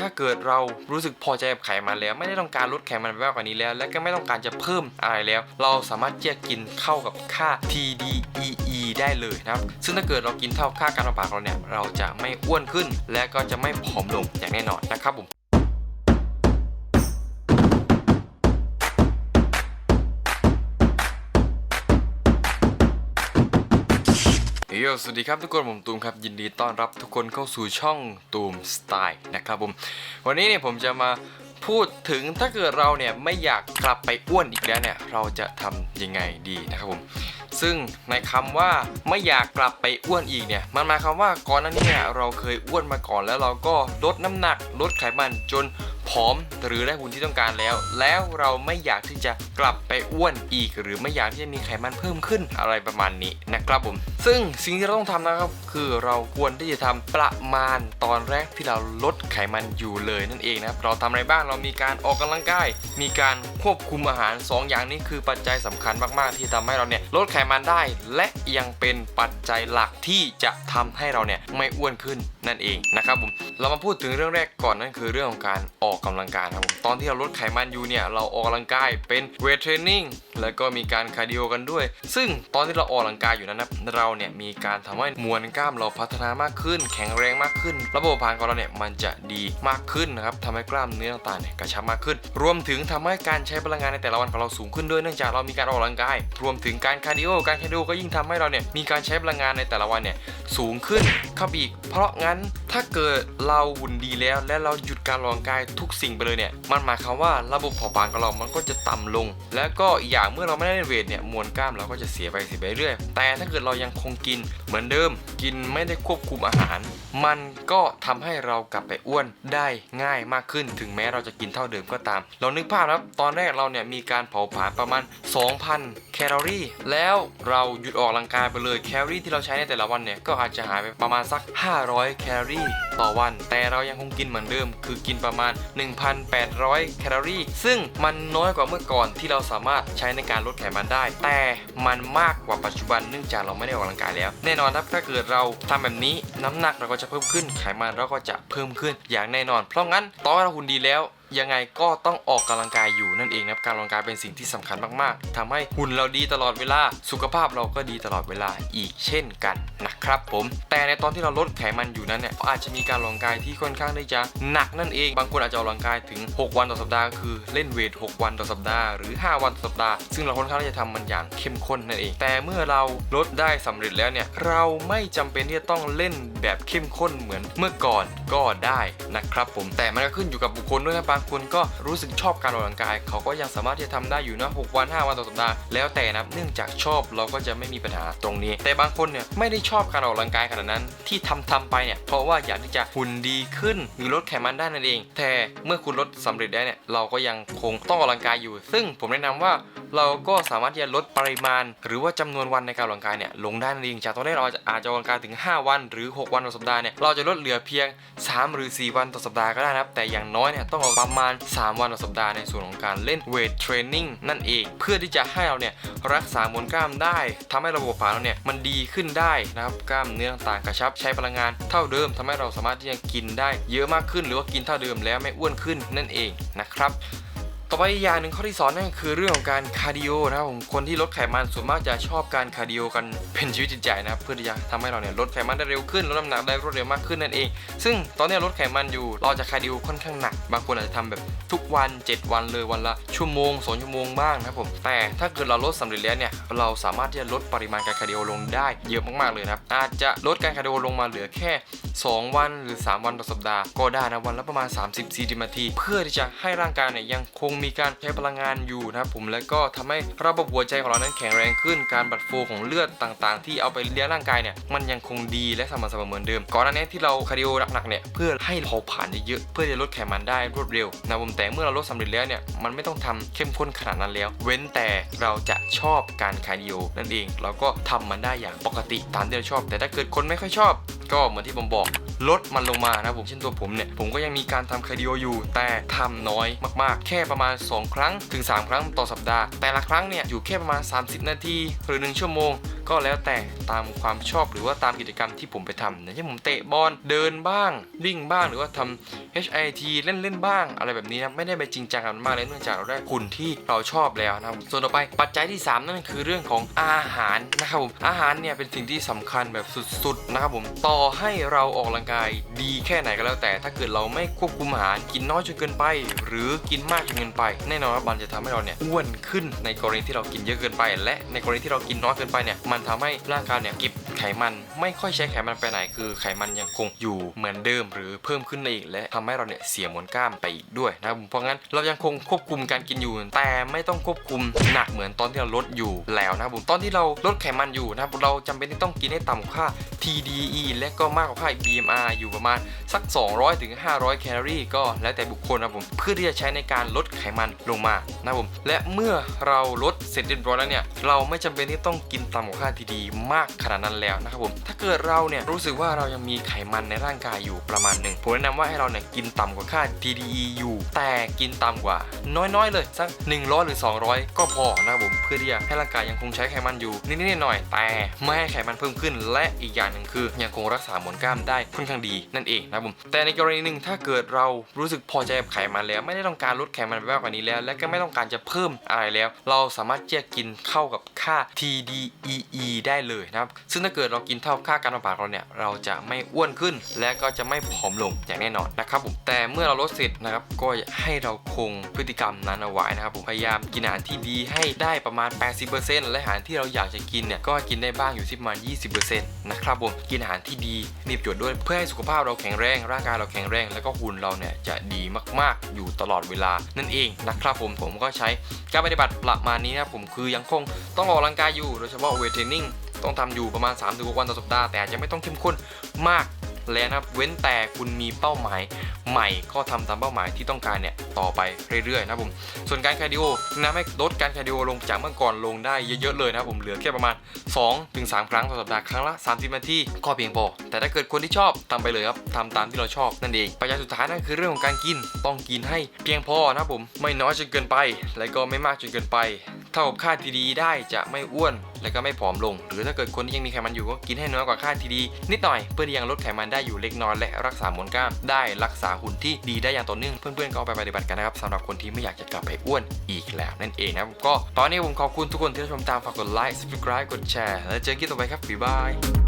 ถ้าเกิดเรารู้สึกพอใจกับไขมันแล้ว ไม่ได้ต้องการลดไขมันไปมากกว่านี้แล้ว และก็ไม่ต้องการจะเพิ่มอะไรแล้ว เราสามารถเจียกินเข้ากับค่า TDEE ได้เลยนะครับ ซึ่งถ้าเกิดเรากินเท่าค่าการเผาผลาญของเราเนี่ย เราจะไม่อ้วนขึ้น และก็จะไม่ผอมลงอย่างแน่นอนนะครับผม เฮ้ยสวัสดีครับทุกคนผมตูมครับยินดีต้อนรับทุกคนเข้าสู่ช่องตูมสไตล์นะครับผมวันนี้เนี่ยผมจะมาพูดถึงถ้าเกิดเราเนี่ยไม่อยากกลับไปอ้วนอีกแล้วเนี่ยเราจะทำยังไงดีนะครับผมซึ่งในคำว่าไม่อยากกลับไปอ้วนอีกเนี่ยมันหมายความว่าก่อนหน้านี้เนี่ยเราเคยอ้วนมาก่อนแล้วเราก็ลดน้ำหนักลดไขมันจน ผอมหรือได้หุ่นที่ต้องการแล้ว แล้วเราไม่อยากที่จะกลับไปอ้วนอีก หรือไม่อยากที่จะมีไขมันเพิ่มขึ้นอะไรประมาณนี้นะครับผม ซึ่งสิ่งที่เราต้องทำนะครับ คือเราควรที่จะทำประมาณตอนแรกที่เราลดไขมันอยู่เลยนั่นเองนะครับเราทำอะไรบ้างเรามีการออกกำลังกายมีการควบคุมอาหาร 2 อย่างนี้คือปัจจัยสำคัญมากๆ ที่ทำให้เราเนี่ยลดไขมันได้ และยังเป็นปัจจัยหลักที่จะทำให้เราเนี่ยไม่อ้วนขึ้นนั่นเองนะครับผมเรามาพูดถึงเรื่องแรกก่อนนั่นคือเรื่องของการออกกำลังกายครับผมตอนที่เราลดไขมันอยู่เนี่ยเราออกกำลังกายเป็นเวทเทรนนิ่งแล้วก็มีการคาร์ดิโอกันด้วย ซึ่งตอนที่เราออกกำลังกายอยู่นั้นนะเราเนี่ยมีการทำให้มวลกล้ามเราพัฒนามากขึ้น แข็งแรงมากขึ้น ระบบผาผลาญของเราเนี่ยมันจะดีมากขึ้นนะครับทำให้กล้ามเนื้อต่างๆเนี่ยกระชับมากขึ้น รวมถึงทำให้การใช้พลังงานในแต่ละวันของเราสูงขึ้นด้วยเนื่องจากเรามีการออกกำลังกาย รวมถึงการคาร์ดิโอการคาร์ดิโอก็ยิ่งทำให้เราเนี่ยมีการใช้พลังงานในแต่ละวันเนี่ยสูงขึ้นเข้าไปอีกเพราะงั้นถ้าเกิดเราหุ่นดีแล้วและเราหยุดการออกกำลังกายทุกสิ่งไปเลยเนี่ยมันหมายความว่าระบบเผาผลาญของเรามันก็จะต่ำลง แล้วก็อีกอย่างเมื่อเราไม่ได้เล่นเวทเนี่ยมวลกล้ามเราก็จะเสียไปเสียไปเรื่อยแต่ถ้าเกิดเรายังคงกินเหมือนเดิมกินไม่ได้ควบคุมอาหาร มันก็ทำให้เรากลับไปอ้วนได้ง่ายมากขึ้น ถึงแม้เราจะกินเท่าเดิมก็ตาม เรานึกภาพนครับตอนแรกเราเนี่ยมีการเผาผลาญประมาณ 2,000 แคลอรี่ แล้วเราหยุดออกกำลังกายไปเลยแคลอรี่ที่เราใช้ในแต่ละวันเนี่ยก็อาจจะหายไปประมาณสัก 500 แคลอรี่ต่อวัน แต่เรายังคงกินเหมือนเดิม คือกินประมาณ 1,800 แคลอรี่ ซึ่งมันน้อยกว่าเมื่อก่อนที่เราสามารถใช้ในการลดไขมันได้ แต่มันมากกว่าปัจจุบันเนื่องจากเราไม่ได้ออกกำลังกายแล้วแน่นอนครับถ้าเกิดเราทำแบบนี้น้ำหนักเราก็จะเพิ่มขึ้นไขมันเราก็จะเพิ่มขึ้นอย่างแน่นอน เพราะงั้นตอนเราหุ่นดีแล้ว ยังไงก็ต้องออกกำลังกายอยู่นั่นเองนะครับการออกกำลังกายเป็นสิ่งที่สำคัญมากๆทำให้หุ่นเราดีตลอดเวลา สุขภาพเราก็ดีตลอดเวลาอีกเช่นกันนะครับผม แต่ในตอนที่เราลดไขมันอยู่นั้นเนี่ยอาจจะมีการออกกำลังกายที่ค่อนข้างที่จะหนักนั่นเอง บางคนอาจจะออกกำลังกายถึง 6 วันต่อสัปดาห์ก็คือเล่นเวท 6 วันต่อสัปดาห์หรือ 5 วันต่อสัปดาห์ ซึ่งเราค่อนข้างที่จะทำมันอย่างเข้มข้นนั่นเอง แต่เมื่อเราลดได้สำเร็จแล้วเนี่ยเราไม่จำเป็นที่จะต้องเล่นแบบเข้มข้นเหมือนเมื่อก่อนก็ได้นะครับผมแต่มันก็ขึ้นอยู่กับบุคคลด้วยนะบางคนก็รู้สึกชอบการออกกำลังกาย เขาก็ยังสามารถที่จะทำได้อยู่นะ6วัน 5 วันต่อสัปดาห์แล้วแต่นะเนื่องจากชอบเราก็จะไม่มีปัญหาตรงนี้ แต่บางคนเนี่ยไม่ได้ชอบการออกกำลังกายขนาดนั้น ที่ทำทำไปเนี่ยเพราะว่าอยากที่จะหุ่นดีขึ้นหรือลดไขมันได้นั่นเอง แต่เมื่อคุณลดสำเร็จได้เนี่ยเราก็ยังคงต้องออกกำลังกายอยู่ ซึ่งผมแนะนำว่าเราก็สามารถที่จะลดปริมาณ หรือว่าจำนวนวันในการออกกำลังกายเนี่ยลงได้นั่นเองจากตอนแรกเราอาจจะอาจจะออกกำลังกายถึง 5 วัน หรือ 6 วันต่อสัปดาห์เนี่ยเราจะลดเหลือเพียง 3 หรือ 4 วันต่อสัปดาห์ก็ได้นะครับแต่อย่างน้อยเนี่ยต้องออกประประมาณ 3 วันต่อสัปดาห์ในส่วนของการเล่นเวทเทรนนิ่งนั่นเอง เพื่อที่จะให้เราเนี่ยรักษามวลกล้ามได้ทำให้ระบบผาผลาเราเนี่ยมันดีขึ้นได้นะครับกล้ามเนื้อต่างกระชับใช้พลังงานเท่าเดิมทำให้เราสามารถที่จะกินได้เยอะมากขึ้น หรือว่ากินเท่าเดิมแล้วไม่อ้วนขึ้นนั่นเองนะครับ ต่อไปอย่างหนึ่งข้อที่สองนั่นก็คือเรื่องของการคาร์ดิโอนะครับผมคนที่ลดไขมันส่วนมากจะชอบการคาร์ดิโอกันเป็นชีวิตจิตใจนะครับเพื่อที่จะทำให้เราเนี่ยลดไขมันได้เร็วขึ้นลดน้ำหนักได้รวดเร็วมากขึ้นนั่นเอง ซึ่งตอนนี้ลดไขมันอยู่เราจะคาร์ดิโอค่อนข้างหนักบางคนอาจจะทำแบบทุกวัน 7 วันเลยวันละชั่วโมง2ชั่วโมงบ้างนะครับผมแต่ถ้าเกิดเราลดสำเร็จแล้วเนี่ยเราสามารถที่จะลดปริมาณการคาร์ดิโอลงได้เยอะมากๆเลยนะครับอาจจะลดการคาร์ดิโอลงมาเหลือแค่ 2 วันหรือ 3 วันต่อสัปดาห์ก็ได้นะวันละประมาณ 30-40นาที เพื่อที่จะให้ร่างกายเนี่ยยังคงมีการใช้พลังงานอยู่นะครับผมแล้วก็ทำให้ระบบหัวใจของเรานั้นแข็งแรงขึ้น การบัดโฟของเลือดต่างๆ ที่เอาไปเลี้ยงร่างกายเนี่ยมันยังคงดีและสม่ำเสมอเหมือนเดิม ก่อนหน้านี้ที่เราคาร์ดิโอหนักๆเนี่ยเพื่อให้เผาผลาญเยอะๆเพื่อจะลดไขมันได้รวดเร็วนะผมแต่เมื่อเราลดสำเร็จแล้วเนี่ยมันไม่ต้องทำเข้มข้นขนาดนั้นแล้ว เว้นแต่เราจะชอบการคาร์ดิโอนั่นเอง เราก็ทำมันได้อย่างปกติตามที่เราชอบ แต่ถ้าเกิดคนไม่ค่อยชอบ ก็เหมือนที่ผมบอก ลดมันลงมานะผมเช่นตัวผมเนี่ยผมก็ยังมีการทำคาร์ดิโออยู่ แต่ทำน้อยมากๆ แค่ประมาณ 2 ครั้งถึง 3 ครั้งต่อสัปดาห์ แต่ละครั้งเนี่ยอยู่แค่ประมาณ 30 นาที หรือ 1 ชั่วโมง ก็แล้วแต่ตามความชอบหรือว่าตามกิจกรรมที่ผมไปทำอย่างเช่นผมเตะบอลเดินบ้าง วิ่งบ้างหรือว่าทำ HIT เล่นเล่นๆบ้าง อะไรแบบนี้นะไม่ได้ไปจริงจังกับมันมากเลยเนื่องจากเราได้หุ่นที่เราชอบแล้วนะส่วนต่อไปปัจจัยที่ 3 นั่นคือเรื่องของอาหารนะครับผมอาหารเนี่ยเป็นสิ่งที่สำคัญแบบสุดๆนะครับผมต่อให้เราออกกำลังกายดีแค่ไหนก็แล้วแต่ ถ้าเกิดเราไม่ควบคุมอาหารกินน้อยจนเกินไป หรือกินมากจนเกินไป แน่นอนว่ามันจะทำให้เราเนี่ยอ้วนขึ้นในกรณีที่เรากินเยอะเกินไป และในกรณีที่เรากินน้อยเกินไปเนี่ยมันทำให้ร่างกายเนี่ยเก็บ ไขมันไม่ค่อยใช้ไขมันไปไหนคือไขมันยังคงอยู่เหมือนเดิม หรือเพิ่มขึ้นอีกและทำให้เราเนี่ยเสียมวลกล้ามไปอีกด้วยนะครับผมเพราะงั้นเรายังคงควบคุมการกินอยู่ แต่ไม่ต้องควบคุมหนักเหมือนตอนที่เราลดอยู่แล้วนะครับผมตอนที่เราลดไขมันอยู่นะครับเราจำเป็นที่ต้องกินให้ต่ำกว่าค่า TDE และก็มากกว่าค่า BMR อยู่ประมาณสัก 200ถึง500 แคลอรี่ก็แล้วแต่บุคคลนะครับผมเพื่อที่จะใช้ในการลดไขมันลงมานะครับผมและเมื่อเราลดเสร็จเรียบร้อยแล้วเนี่ยเราไม่จำเป็นที่ต้องกินต่ำกว่าค่า TDE มากขนาดนั้นแล้วนะครับผมถ้าเกิดเราเนี่ยรู้สึกว่าเรายังมีไขมันในร่างกายอยู่ประมาณหนึ่งผมแนะนำว่าให้เราเนี่ยกินต่ำกว่าค่า TDE อยู่ แต่กินต่ำกว่า น้อยๆเลยสัก 100 หรือ 200 ก็พอนะครับผมเพื่อที่จะให้ร่างกายยังคงใช้ไขมันอยู่นิดๆหน่อยๆแต่ไม่ให้ไขมันเพิ่มขึ้น และอีกอย่างหนึ่งคือยังคงรักษามวลกล้ามได้ค่อนข้างดีนั่นเองนะครับผมแต่ในกรณีหนึ่งถ้าเกิดเรารู้สึกพอใจกับไขมันแล้ว ไม่ได้ต้องการลดไขมันไปมากกว่านี้แล้ว และก็ไม่ต้องการจะเพิ่มอะไรแล้ว เราสามารถที่จะกินเข้ากับค่า TDEE ได้เลยนะครับซึ่งถ้าเกิดเกิดเรากินเท่าค่าการเผาผลาญเราเนี่ยเราจะไม่อ้วนขึ้น และก็จะไม่ผอมลงอย่างแน่นอนนะครับผมแต่เมื่อเราลดเสร็จนะครับก็ให้เราคงพฤติกรรมนั้นเอาไว้นะครับผมพยายามกินอาหารที่ดีให้ได้ประมาณ 80%และอาหารที่เราอยากจะกินเนี่ยก็กินได้บ้างอยู่ที่ประมาณ 20%นะครับผมกินอาหารที่ดีมีประโยชน์ด้วยเพื่อให้สุขภาพเราแข็งแรง ร่างกายเราแข็งแรง แล้วก็หุ่นเราเนี่ยจะดีมากๆ อยู่ตลอดเวลานั่นเองนะครับผมผมก็ใช้การปฏิบัติประมาณนี้นะครับผมคือยังคงต้องออกกำลังกายอยู่โดยเฉพาะเวทเทรนนิ่ง ต้องทำอยู่ประมาณ3-6วันต่อสัปดาห์แต่อาจจะไม่ต้องเข้มข้นมากแล้วนะครับเว้นแต่คุณมีเป้าหมายใหม่ก็ทำตามเป้าหมายที่ต้องการเนี่ยต่อไปเรื่อยๆนะผมส่วนการคาร์ดิโอนะให้ลดการคาร์ดิโอลงจากเมื่อก่อนลงได้เยอะๆเลยนะผมเหลือแค่ประมาณ 2-3 ครั้งต่อสัปดาห์ครั้งละ 30 นาทีก็เพียงพอแต่ถ้าเกิดคนที่ชอบทำไปเลยครับทำตามที่เราชอบนั่นเองปัจจัยสุดท้ายนั่นคือเรื่องของการกินต้องกินให้เพียงพอนะครับผมไม่น้อยจนเกินไป และก็ไม่มากจนเกินไป เท่ากับค่าทีดีได้จะไม่อ้วน และก็ไม่ผอมลง หรือถ้าเกิดคนที่ยังมีไขมันอยู่ก็กินให้น้อยกว่าค่าทีดีนิดหน่อยเพื่อที่ยังลดไขมันได้อยู่เล็กน้อยและรักษามวลกล้ามได้รักษาหุ่นที่ดีได้อย่างต่อเนื่องเพื่อนๆก็เอาไปปฏิบัติกันนะครับสำหรับคนที่ไม่อยากจะกลับไปอ้วนอีกแล้วนั่นเองนะครับก็ตอนนี้ผมขอบคุณทุกคนที่รับชมตามฝากกดไลค์ subscribe กดแชร์แล้วเจอกันต่อไปครับบ๊ายบาย